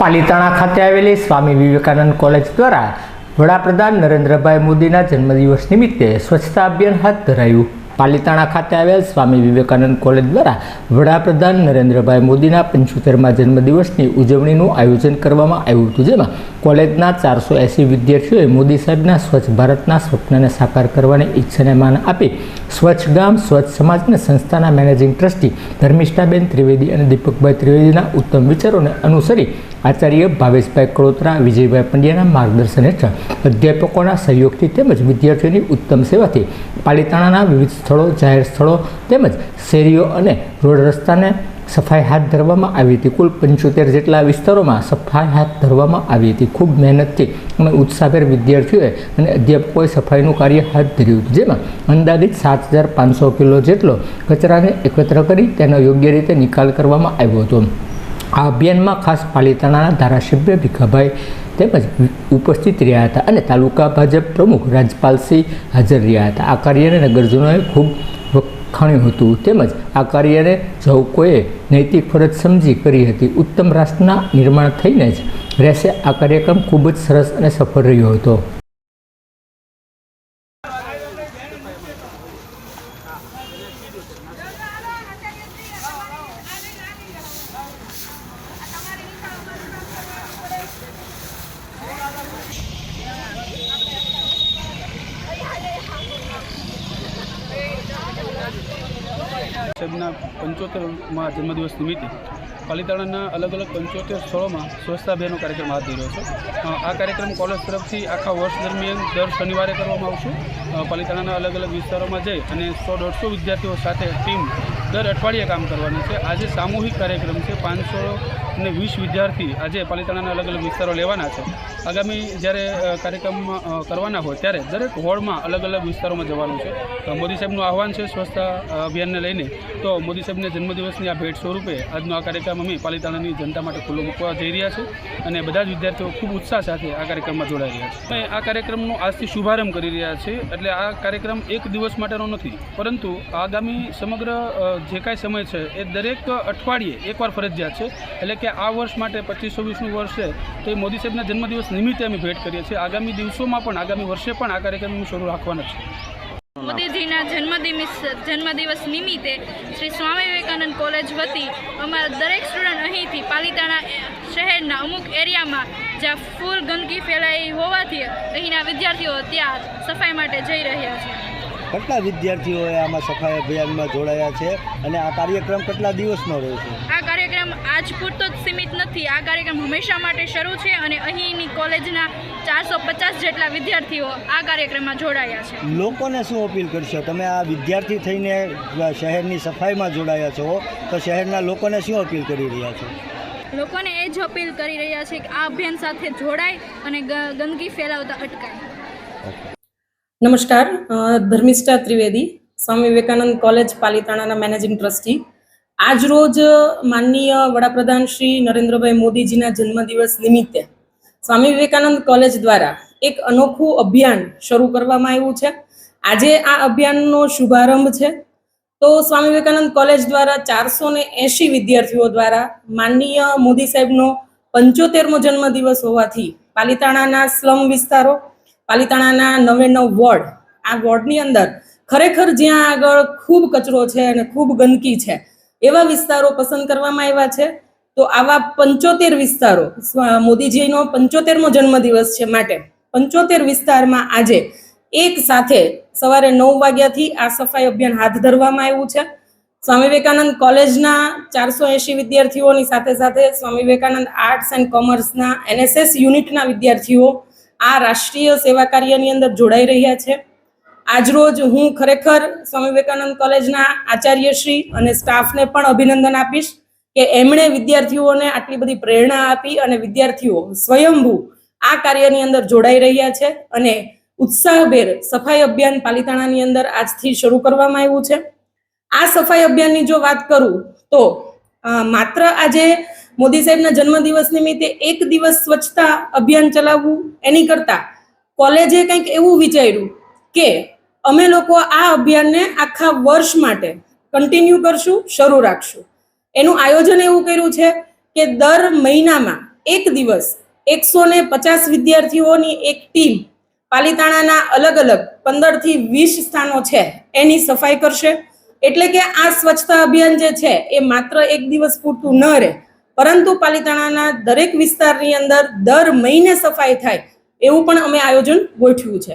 પાલિતાણા ખાતે આવેલી સ્વામી વિવેકાનંદ કોલેજ દ્વારા વડાપ્રધાન નરેન્દ્રભાઈ મોદીના જન્મદિવસ નિમિત્તે સ્વચ્છતા અભિયાન હાથ ધરાયું. પાલિતાણા ખાતે આવેલ સ્વામી વિવેકાનંદ કોલેજ દ્વારા વડાપ્રધાન નરેન્દ્રભાઈ મોદીના પંચોતેરમાં જન્મદિવસની ઉજવણીનું આયોજન કરવામાં આવ્યું હતું, જેમાં કોલેજના ચારસો એંસી વિદ્યાર્થીઓએ મોદી સાહેબના સ્વચ્છ ભારતના સ્વપ્નને સાકાર કરવાની ઈચ્છાને માન આપી સ્વચ્છ ગામ, સ્વચ્છ સમાજ અને સંસ્થાના મેનેજિંગ ટ્રસ્ટી ધર્મિષ્ઠાબેન ત્રિવેદી અને દીપકભાઈ ત્રિવેદીના ઉત્તમ વિચારોને અનુસરી આચાર્ય ભાવેશભાઈ કળોત્રા, વિજયભાઈ પંડ્યાના માર્ગદર્શન હેઠળ અધ્યાપકોના સહયોગથી તેમજ વિદ્યાર્થીઓની ઉત્તમ સેવાથી પાલિતાણાના વિવિધ સ્થળો, જાહેર સ્થળો તેમજ શેરીઓ અને રોડ રસ્તાને સફાઈ હાથ ધરવામાં આવી હતી. કુલ પંચોતેર જેટલા વિસ્તારોમાં સફાઈ હાથ ધરવામાં આવી હતી. ખૂબ મહેનતથી અને ઉત્સાહભેર વિદ્યાર્થીઓએ અને અધ્યાપકોએ સફાઈનું કાર્ય હાથ ધર્યું હતું. જેમાં અંદાજિત સાત હજાર પાંચસો કિલો જેટલો કચરાને એકત્ર કરી તેનો યોગ્ય રીતે નિકાલ કરવામાં આવ્યો હતો. આ અભિયાનમાં ખાસ પાલિતાણાના ધારાસભ્ય ભીખાભાઈ તેમજ ઉપસ્થિત રહ્યા હતા અને તાલુકા ભાજપ પ્રમુખ રાજપાલસિંહ હાજર રહ્યા હતા. આ કાર્યને નગરજનોએ ખૂબ વખાણ્યું હતું તેમજ આ કાર્યને જવકોએ નૈતિક ફરજ સમજી કરી હતી. ઉત્તમ રાષ્ટ્રના નિર્માણ થઈને જ રહેશે. આ કાર્યક્રમ ખૂબ જ સરસ અને સફળ રહ્યો હતો. સાહેબના પંચોતેરમાં જન્મદિવસ નિમિત્તે પાલિતાણાના અલગ અલગ પંચોતેર સ્થળોમાં સ્વચ્છતા અભિયાનનો કાર્યક્રમ હાથ ધર્યો છે. આ કાર્યક્રમ કોલેજ તરફથી આખા વર્ષ દરમિયાન દર શનિવારે કરવામાં આવશે. પાલિતાણાના અલગ અલગ વિસ્તારોમાં જઈ અને સો દોઢસો વિદ્યાર્થીઓ સાથે ટીમ દર અઠવાડિયે કામ કરવાનું છે. આજે સામૂહિક કાર્યક્રમ છે. પાંચસો ને વીસ વિદ્યાર્થી આજે પાલિતાણાના અલગ અલગ વિસ્તારો લેવાના છે. આગામી જ્યારે કાર્યક્રમ કરવાના હોય ત્યારે દરેક હોળમાં અલગ અલગ વિસ્તારોમાં જવાનું છે. મોદી સાહેબનું આહવાન છે સ્વચ્છતા અભિયાનને લઈને. તો મોદી સાહેબને જન્મદિવસની આ ભેટ સ્વરૂપે આજનો આ કાર્યક્રમ અમે પાલિતાણાની જનતા માટે ખુલ્લો મૂકવા જઈ રહ્યા છે અને બધા જ વિદ્યાર્થીઓ ખૂબ ઉત્સાહ સાથે આ કાર્યક્રમમાં જોડાઈ રહ્યા છે. અમે આ કાર્યક્રમનો આજથી શુભારંભ કરી રહ્યા છે એટલે આ કાર્યક્રમ એક દિવસ માટેનો નથી, પરંતુ આગામી સમગ્ર જે કાંઈ સમય છે એ દરેક અઠવાડિયે એકવાર ફરજિયાત છે. એટલે કે આ વર્ષ માટે પચીસો વીસનું વર્ષ છે, તો એ મોદી સાહેબના જન્મદિવસ નિમિત્તે અમે ભેટ કરીએ છીએ. આગામી દિવસોમાં પણ, આગામી વર્ષે પણ આ કાર્યક્રમ શરૂ રાખવાના છે. મોદીજીના જન્મદિવસ જન્મદિવસ નિમિત્તે શ્રી સ્વામી વિવેકાનંદ કોલેજ વતી અમારા દરેક સ્ટુડન્ટ અહીંથી પાલિતાણા શહેરના અમુક એરિયામાં જ્યાં ફૂલ ગંદકી ફેલાઈ હોવાથી અહીંના વિદ્યાર્થીઓ ત્યાં સફાઈ માટે જઈ રહ્યા છે. કેટલા વિદ્યાર્થીઓએ આમાં સફાઈ અભિયાનમાં જોડાયા છે અને આ કાર્યક્રમ કેટલા દિવસનો રહેશે આ કાર્યક્રમ આજ પૂરતો જ સીમિત નથી. આ કાર્યક્રમ હંમેશા માટે શરૂ છે અને અહીંની કોલેજના ચારસો પચાસ જેટલા વિદ્યાર્થીઓ આ કાર્યક્રમમાં જોડાયા છે. લોકોને શું અપીલ કરશો? તમે આ વિદ્યાર્થી થઈને શહેરની સફાઈમાં જોડાયા છો તો શહેરના લોકોને શું અપીલ કરી રહ્યા છો? લોકોને એ જ અપીલ કરી રહ્યા છે કે આ અભિયાન સાથે જોડાય અને ગંદકી ફેલાવતા અટકાય. નમસ્કાર ધર્મિષ્ઠા ત્રિવેદી, સ્વામી વિવેકાનંદ કોલેજ પાલિતાણાના મેનેજિંગ ટ્રસ્ટી. આજ રોજ માનનીય વડાપ્રધાન શ્રી નરેન્દ્રભાઈ મોદીજીના જન્મદિવસ નિમિત્તે સ્વામી વિવેકાનંદ કોલેજ દ્વારા એક અનોખું અભિયાન શરૂ કરવામાં આવ્યું છે. આજે આ અભિયાનનો શુભારંભ છે. તો સ્વામી વિવેકાનંદ કોલેજ દ્વારા ચારસો ને એંશી વિદ્યાર્થીઓ દ્વારા માનનીય મોદી સાહેબનો પંચોતેરમો જન્મદિવસ હોવાથી પાલિતાણાના સ્લમ વિસ્તારો પાલિતાણાના નવે નવ વોર્ડ. આ વોર્ડની અંદર ખરેખર જ્યાં આગળ ખૂબ કચરો છે અને ખૂબ ગંદકી છે, એવા વિસ્તારો પસંદ કરવામાં આવ્યા છે. તો આવા પંચોતેર વિસ્તારો, મોદીજીનો પંચોતેરમો જન્મદિવસ છે માટે. પંચોતેર વિસ્તારમાં આજે એક સાથે સવારે નવ વાગ્યાથી આ સફાઈ અભિયાન હાથ ધરવામાં આવ્યું છે. સ્વામી વિવેકાનંદ કોલેજના ચારસો એંશી વિદ્યાર્થીઓની સાથે સાથે સ્વામી વિવેકાનંદ આર્ટ્સ એન્ડ કોમર્સના એનએસએસ યુનિટના વિદ્યાર્થીઓ આ રાષ્ટ્રીય સેવા કાર્યની અંદર જોડાઈ રહ્યા છે. આજરોજ હું ખરેખર સ્વામી વિવેકાનંદ કોલેજના આચાર્યશ્રી અને સ્ટાફને પણ અભિનંદન આપીશ કે એમણે વિદ્યાર્થીઓને આટલી બધી પ્રેરણા આપી અને વિદ્યાર્થીઓ સ્વયંભૂ આ કાર્યની અંદર જોડાઈ રહ્યા છે અને ઉત્સાહભેર સફાઈ અભિયાન પાલિતાણાની અંદર આજથી શરૂ કરવામાં આવ્યું છે. આ સફાઈ અભિયાનની જો વાત કરું તો માત્ર આજે મોદી સાહેબના જન્મદિવસ નિમિત્તે એક દિવસ સ્વચ્છતા અભિયાન ચલાવવું, એની કરતાં કોલેજે કંઈક એવું વિચાર્યું કે અમે લોકો આ અભિયાનને આખા વર્ષ માટે કન્ટિન્યુ કરશું, શરૂ રાખશું. એનું આયોજન એવું કર્યું છે કે દર મહિનામાં એક દિવસ એકસો ને પચાસ વિદ્યાર્થીઓની એક ટીમ પાલિતાણાના અલગ અલગ પંદરથી વીસ સ્થાનો છે, એની સફાઈ કરશે. એટલે કે આ સ્વચ્છતા અભિયાન જે છે, એ માત્ર એક દિવસ પૂરતું ન રહે પરંતુ પાલિતાણાના દરેક વિસ્તારની અંદર દર મહિને સફાઈ થાય એવું પણ અમે આયોજન ગોઠવ્યું છે.